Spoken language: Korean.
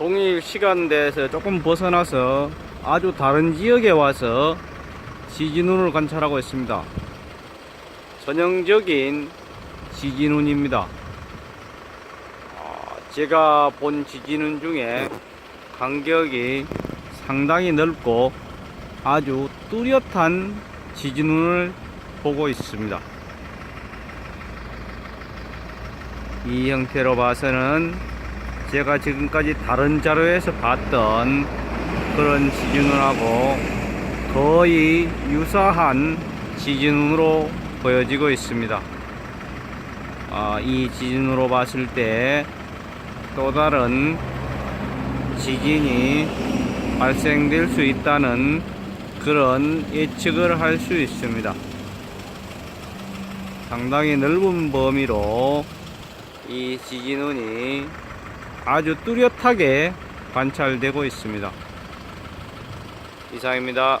동일 시간대에서 조금 벗어나서 아주 다른 지역에 와서 지진운을 관찰하고 있습니다. 전형적인 지진운입니다. 어, 제가 본 지진운 중에 간격이 상당히 넓고 아주 뚜렷한 지진운을 보고 있습니다. 이 형태로 봐서는 제가 지금까지 다른 자료에서 봤던 그런 지진운하고 거의 유사한 지진운으로 보여지고 있습니다. 아, 이 지진으로 봤을 때 또 다른 지진이 발생될 수 있다는 그런 예측을 할 수 있습니다. 상당히 넓은 범위로 이 지진운이 아주 뚜렷하게 관찰되고 있습니다. 이상입니다.